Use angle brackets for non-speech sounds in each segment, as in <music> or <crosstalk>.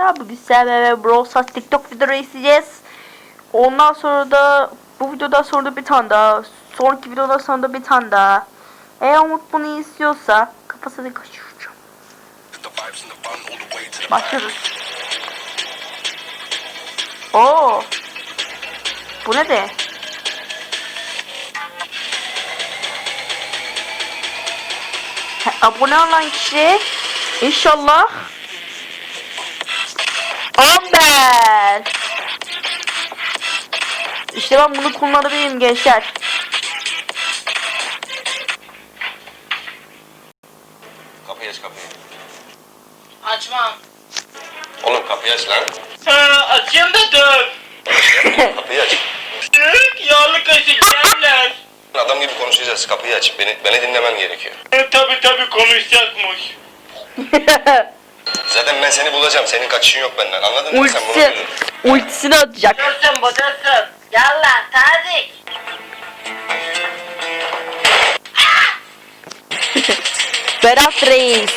arkadaşlar. Bugün sizlerle ve Brawl Stars TikTok videoları izleyeceğiz. Ondan sonra da bu videodan sonra da bir tane daha. Sonraki videodan sonra da bir tane daha. Eğer Umut bunu istiyorsa kafasını kaçıracağım. Başlıyoruz. Oo. Bu ne de? Ha, Abone olan kişi inşallah Amber. İşte ben bunu kullanabilirim gençler. Kapıyı aç kapıyı. Açmam. Oğlum kapıyı aç lan. Ha, açayım da dur. Kapıyı aç. Dık, Yağlı kaşık yerler. Adam gibi konuşacağız. Kapıyı aç. Beni, beni dinlemen gerekiyor. E, tabi tabi konuşacakmış. <laughs> Zaten ben seni bulacağım. Senin kaçışın yok benden. Anladın mı? Sen bunu Ultisi, bil. ultisini atacak. Buradasın. Gel lan tazik. <laughs> Berat Reis.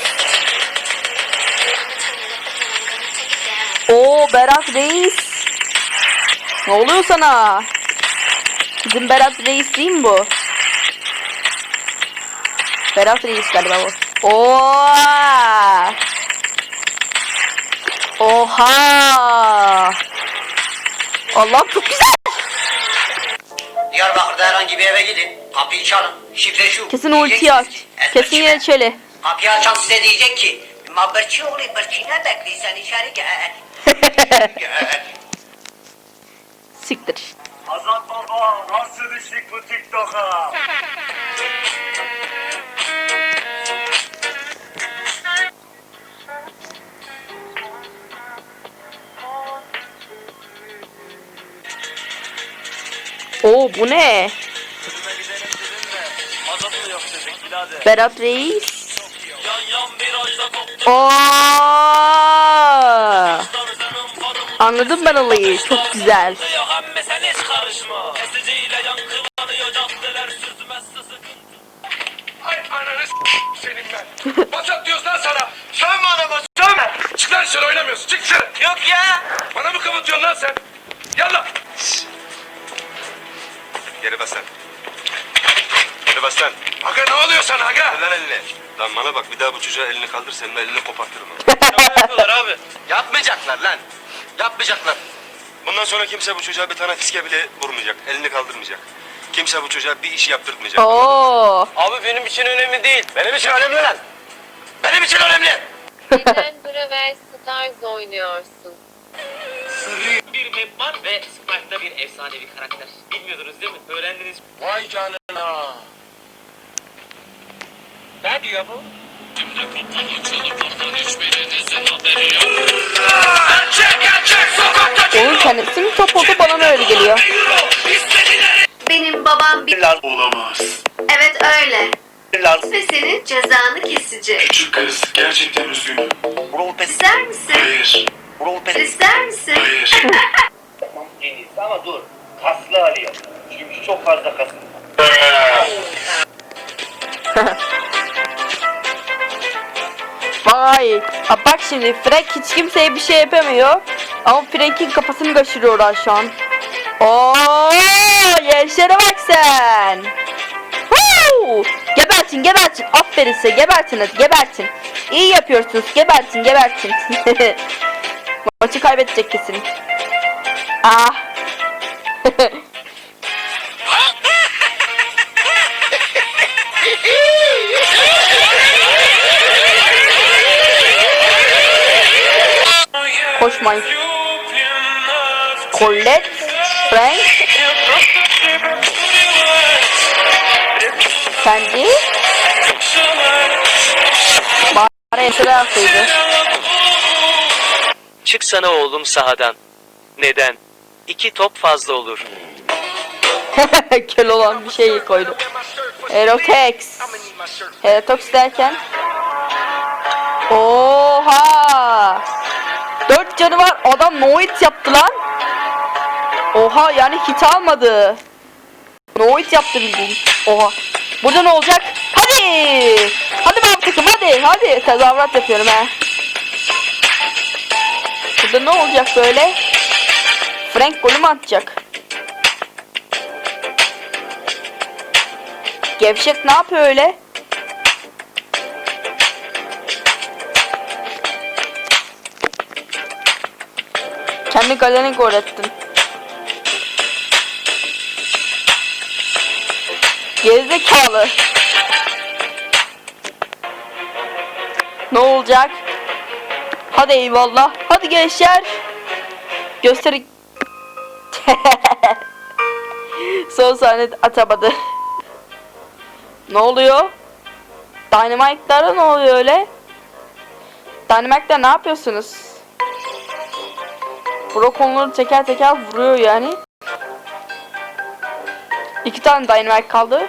Oo Berat Reis. Ne oluyor sana? Bizim Berat Reis değil mi bu? Berat Reis galiba bu. Oo. Oha. Allah çok güzel. Diyarbakır'da herhangi bir eve gidin. Kapıyı çalın. Şifre şu. Kesin ulti aç. Kesin yine çeli. Kapıyı açan size diyecek ki Mabırçı oğlu bırçı ne bekliyorsun içeri gel. gel. <laughs> Siktir. Azat baba nasıl düştük bu TikTok'a? Oo bu ne? Berat Reis. Anladım ben olayı. Çok güzel. Basat diyoruz lan sana. Sövme adama sövme. Çık lan dışarı oynamıyorsun. Çık dışarı. Yok ya. Bana mı kapatıyorsun lan sen? Geri bas lan. Geri bas lan. Aga ne oluyor sana aga? Ver lan elini. Lan bana bak bir daha bu çocuğa elini kaldır senin elini kopartırım. yapıyorlar abi? Yapmayacaklar lan. Yapmayacaklar. Bundan sonra kimse bu çocuğa bir tane fiske bile vurmayacak. Elini kaldırmayacak. Kimse bu çocuğa bir iş yaptırtmayacak. Oo. Abi benim için önemli değil. Benim için önemli lan. Benim için önemli. Neden Brawl Stars oynuyorsun? Bir map var ve Sprite'da bir efsanevi karakter. Bilmiyordunuz değil mi? Öğrendiniz. Vay canına. Ne diyor bu? Oğlum kendisi mi top oldu bana mı öyle geliyor? Benim babam bir... Olamaz. Evet öyle. Ve senin cezanı kesecek. Küçük kız gerçekten üzgünüm. İster misin? Hayır. İster misin? Hayır. <laughs> En iyisi ama dur. Kaslı hali yap. Çünkü çok fazla kaslı. <laughs> Vay. Ha bak şimdi Frank hiç kimseye bir şey yapamıyor. Ama Frank'in kafasını kaşırıyorlar şu an. Oo, gençlere bak sen. Woo! Gebertin gebertin. Aferin size gebertin hadi gebertin. İyi yapıyorsunuz gebertin gebertin. <laughs> Maçı kaybedecek kesin. Ah. Koşmayın. Colette, Frank, Sandy. Bari esere yapsaydı. Çıksana oğlum sahadan. Neden? İki top fazla olur. <laughs> Kel olan bir şey koydu. Erotex. Erotex derken. Oha. Dört canı var. Adam no hit yaptı lan. Oha yani hit almadı. No hit yaptı bildiğin. Oha. Burada ne olacak? Hadi. Hadi ben takım hadi hadi. Tezahürat yapıyorum ha. Burada ne olacak böyle? Frank golü mü atacak? Gevşek ne yapıyor öyle? Kendi kalene gol attın. Gerizekalı. Ne olacak? Hadi eyvallah. Hadi gençler. Gösteri. <laughs> Son sahne atamadı. ne oluyor? Dynamite'lara ne oluyor öyle? Dynamite'lar ne yapıyorsunuz? Brock onları teker teker vuruyor yani. İki tane Dynamite kaldı.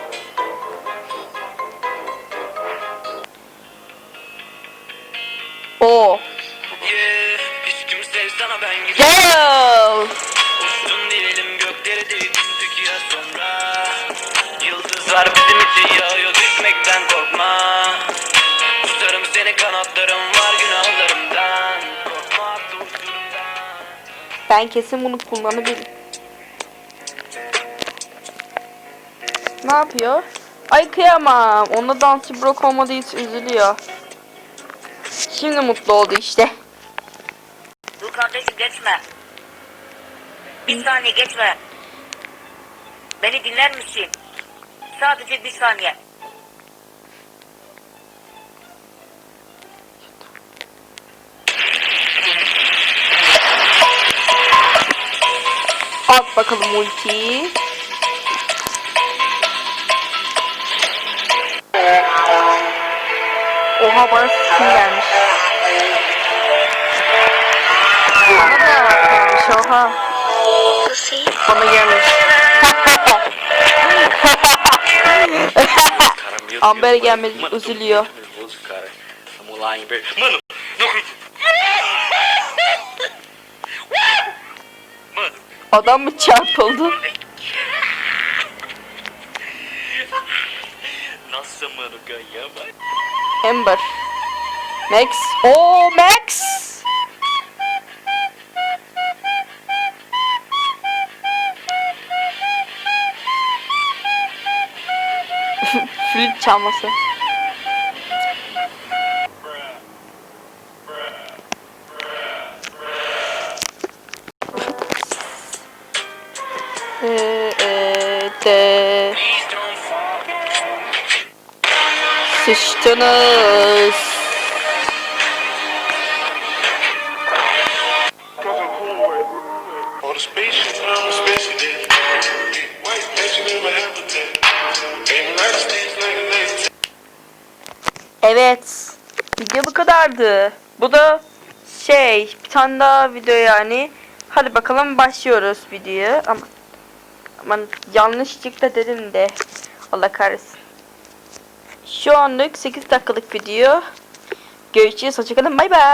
Düşmekten korkma Tutarım seni kanatlarım var günahlarımdan Korkma Ben kesin bunu kullanabilirim. Ne yapıyor? Ay kıyamam. Onda dansçı Brock olmadığı için üzülüyor. Şimdi mutlu oldu işte. Dur kardeşim geçme. Bir saniye geçme. Beni dinler misin? Sadece bir saniye. At bakalım ultiyi. Oha bana skin gelmiş. Bana da gelmiş oha. Bana gelmiş. Amber gelmedi üzülüyor. Mano, não Adam mı çarpıldı? nossa, mano, ganhamos. Amber. Max. Oo Max. <laughs> Flüt çalması. A laser. Evet. Video bu kadardı. Bu da şey bir tane daha video yani. Hadi bakalım başlıyoruz videoya. Ama aman yanlışlıkla dedim de. Allah kahretsin. Şu anlık 8 dakikalık video. Görüşürüz. Hoşçakalın. Bay bay.